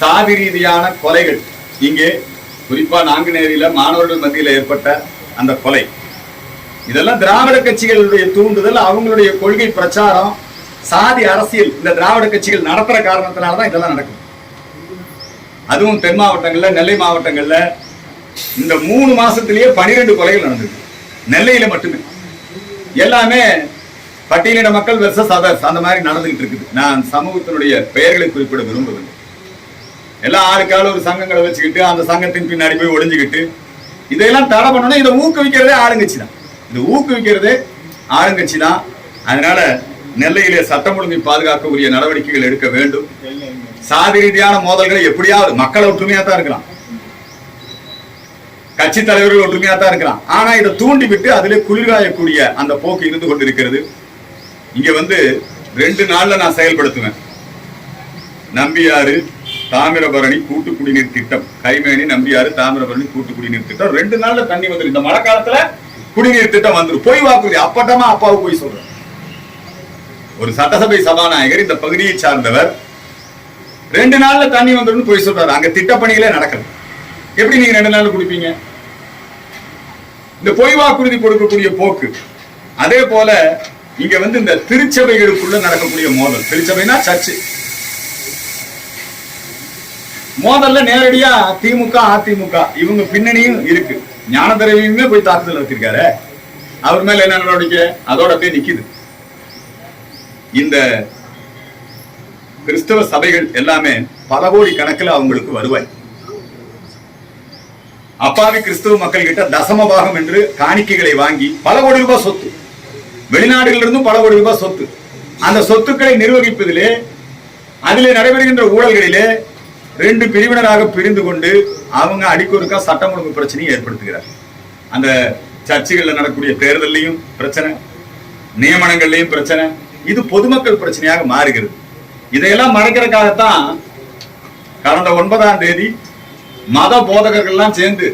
சாதி ரீதியான கொலைகள். இங்கே குறிப்பா நாங்குநேரியில மாணவர்கள் மத்தியில் ஏற்பட்ட அந்த கொலை. இதெல்லாம் திராவிட கட்சிகளுடைய தூண்டுதல் அவங்களுடைய கொள்கை பிரச்சாரம் சாதி அரசியல் இந்த திராவிட கட்சிகள் நடத்துற காரணத்தினாலதான் இதெல்லாம் நடக்கும் அதுவும் தென் மாவட்டங்கள்ல நெல்லை மாவட்டங்கள்ல இந்த மூணு மாசத்திலேயே பனிரெண்டு கொலைகள் நடந்திருக்கு. நெல்லையில மட்டுமே. எல்லாமே பட்டியலின மக்கள் வெர்சஸ் அதர்ஸ் அந்த மாதிரி நடந்துகிட்டு இருக்குது. நான் சமூகத்தினுடைய பெயர்களை குறிப்பிட விரும்பவில்லை. எல்லா ஆளுக்கால ஒரு சங்கங்களை வச்சுக்கிட்டு அந்த சங்கத்தின் பின்னாடி போய் ஒளிஞ்சுக்கிட்டு இதையெல்லாம் தடை பண்ணணும் இதை ஊக்குவிக்கிறதே ஆளுங்கட்சி தான். இதை ஊக்குவிக்கிறதே ஆளுங்கட்சி தான் அதனால நெல்லையிலே சட்டம் ஒழுங்கை பாதுகாக்க உரிய நடவடிக்கைகள் எடுக்க வேண்டும். சாதி ரீதியான மோதல்களை எப்படியாவது மக்கள் ஒற்றுமையா தான் இருக்கலாம். கட்சி தலைவர்கள் ஒற்றுமையா தான் இருக்கலாம். ஆனா இதை தூண்டி விட்டு அதிலே குளிர்காயக்கூடிய அந்த போக்கு இருந்து கொண்டிருக்கிறது. இங்க வந்து ரெண்டு நாள்ல நான் செயல்படுத்துவேன். நம்பியாறு தாமிரபரணி கூட்டு குடிநீர் திட்டம். கைமேனி நம்பியாறு தாமிரபரணி கூட்டு குடிநீர் திட்டம். ரெண்டு நாள்ல தண்ணி வந்துடும் இந்த மழை காலத்துல குடிநீர் திட்டம் வந்துடும் போய் வாக்குறுதி அப்பட்டமா அப்பாவுக்கு போய் சொல்றேன். ஒரு சட்டசபை சபாநாயகர் இந்த பகுதியை சார்ந்தவர் ரெண்டு நாள்ல தண்ணி வந்துடும் போய் சொல்றாரு. அங்க திட்டப்பணிகளே நடக்கல. எப்படி நீங்க ரெண்டு நாள்ல குடிப்பீங்க? இந்த பொய் வாக்குறுதி கொடுக்கக்கூடிய போக்கு. அதே போல இங்க வந்து இந்த திருச்சபைகளுக்குள்ள நடக்கக்கூடிய மோதல். திருச்சபைனா சர்ச்சு. மோதல்ல நேரடியா திமுக அதிமுக இவங்க பின்னணியும் இருக்கு. ஞானதரவியுமே போய் தாக்குதல் நடத்திருக்காரு. அவர் மேல என்ன நடவடிக்கை? அதோட போய் நிக்குது. இந்த கிறிஸ்தவ சபைகள் எல்லாமே பல கோடி கணக்குல அவங்களுக்கு வருவாய். அப்பாவி கிறிஸ்தவ மக்கள் கிட்ட தசம பாகம் என்று காணிக்கைகளை வாங்கி பல கோடி ரூபாய் சொத்து. வெளிநாடுகளில் இருந்தும் பல கோடி ரூபாய் சொத்து. அந்த சொத்துக்களை நிர்வகிப்பதிலே அதிலே நடைபெறுகின்ற ஊழல்களிலே ரெண்டு பிரிவினராக பிரிந்து கொண்டு அவங்க அடிக்கொருக்கா சட்டம் ஒழுங்கு பிரச்சனையை ஏற்படுத்துகிறார் அந்த சர்ச்சைகளில் நடக்கக்கூடிய தேர்தல்லையும் பிரச்சனை நியமனங்கள்லையும் பிரச்சனை இது பொதுமக்கள் பிரச்சனையாக மாறுகிறது. இதையெல்லாம் மறைக்கிறதுக்காகத்தான் கடந்த ஒன்பதாம் தேதி மத போதகர்கள்லாம் சேர்ந்து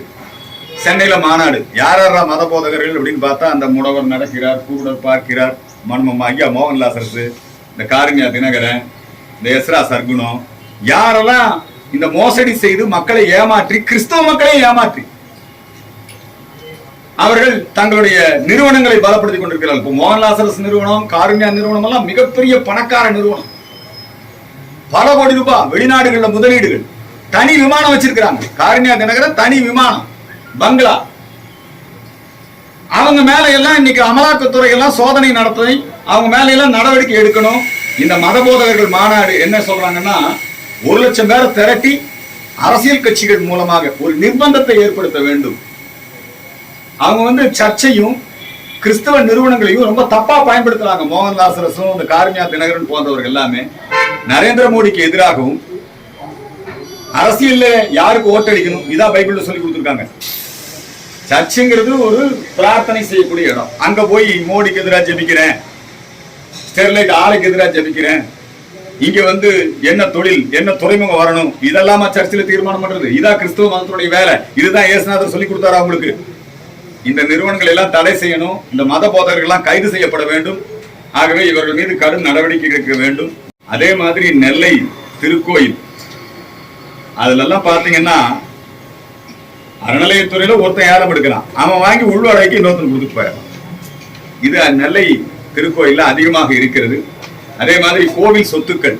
சென்னையில மாநாடு. யார் யாரா மத போதகர்கள் அப்படின்னு பார்த்தா அந்த முடவர் நடக்கிறார் கூடர் பார்க்கிறார் மன்மம் ஐயா மோகன்லாசரசு இந்த காருண்யா தினகரன் இந்த எஸ்ரா சர்க்குணம் யாரெல்லாம் இந்த மோசடி செய்து மக்களை ஏமாற்றி கிறிஸ்தவ மக்களை ஏமாற்றி அவர்கள் தங்களுடைய நிறுவனங்களை பலப்படுத்திக் கொண்டிருக்கிறார்கள். இப்போ மோகன்லாசரஸ் நிறுவனம் காருண்யா நிறுவனம் எல்லாம் மிகப்பெரிய பணக்கார நிறுவனம். பல கோடி ரூபாய் வெளிநாடுகளில் முதலீடுகள். தனி விமானம் வச்சிருக்கிறாங்க. காருண்யா தினகரன் தனி விமானம். பங்களா. அவங்க மேல எல்லாம் இன்னைக்கு அமலாக்கத்துறை எல்லாம் சோதனை நடத்தி அவங்க மேல எல்லாம் நடவடிக்கை எடுக்கணும். இந்த மத போதகர்கள் மாநாடு என்ன சொல்றாங்கன்னா ஒரு லட்சம் பேரை திரட்டி அரசியல் கட்சிகள் மூலமாக ஒரு நிர்பந்தத்தை ஏற்படுத்த வேண்டும். அவங்க வந்து சர்ச்சையும் கிறிஸ்தவ நிறுவனங்களையும் ரொம்ப தப்பா பயன்படுத்துறாங்க. மோகன்தாசரசும் இந்த கார்மியா தினகரன் போன்றவர்கள் எல்லாமே. நரேந்திர மோடிக்கு எதிராகவும் அரசியல்ல யாருக்கு ஓட்டடிக்கணும்? இதான் பைபிள்ல சொல்லி கொடுத்துருக்காங்க. சர்ச்சுங்கிறது ஒரு பிரார்த்தனை செய்யக்கூடிய இடம். அங்க போய் மோடிக்கு எதிராக ஜெபிக்கிறேன். ஸ்டெர்லைட் ஆலைக்கு எதிராக ஜெபிக்கிறேன். இங்க வந்து என்ன தொழில் என்ன துறைமுகம் வரணும் இதெல்லாமா சர்ச்சில் தீர்மானம் பண்றது? இதான் கிறிஸ்துவ மதத்தினுடைய வேலை. இதுதான் இயேசுநாதர் சொல்லி கொடுத்தாரா அவங்களுக்கு இந்த நிறுவனங்கள் எல்லாம் தடை செய்யணும். இந்த மத போதகர்கள் எல்லாம் கைது செய்யப்பட வேண்டும். ஆகவே இவர்கள் மீது கடும் நடவடிக்கை எடுக்க வேண்டும். அதே மாதிரி நெல்லை திருக்கோயில். அதுல எல்லாம் பாத்தீங்கன்னா அறநிலையத்துறையில ஒருத்தன் ஏலம் எடுக்கிறான். அவன் வாங்கி உள்வாடகைக்கு இன்னொருத்தன் கொடுத்துட்டு போயிடறான். இது நெல்லை திருக்கோயில அதிகமாக இருக்கிறது. அதே மாதிரி கோவில் சொத்துக்கள்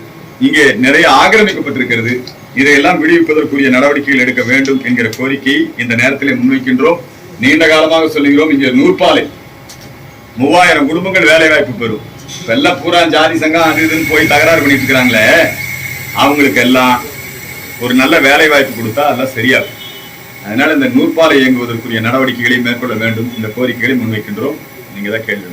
இங்கே நிறைய ஆக்கிரமிக்கப்பட்டிருக்கிறது. இதையெல்லாம் விடுவிப்பதற்குரிய நடவடிக்கைகள் எடுக்க வேண்டும் என்கிற கோரிக்கையை இந்த நேரத்தில் முன்வைக்கின்றோம். நீண்ட காலமாக சொல்லுகிறோம் இங்கே நூற்பாலை. மூவாயிரம் குடும்பங்கள் வேலை வாய்ப்பு பெறும். வெள்ள பூரா ஜாதி சங்கம் அது இதுன்னு போய் தகராறு பண்ணிட்டு இருக்கிறாங்களே அவங்களுக்கு எல்லாம் ஒரு நல்ல வேலை வாய்ப்பு கொடுத்தா அதெல்லாம் சரியாகும். அதனால் இந்த நூற்பாலை இயங்குவதற்குரிய நடவடிக்கைகளை மேற்கொள்ள வேண்டும். இந்த கோரிக்கைகளை முன்வைக்கின்றோம். நீங்கள் தான் கேள்வி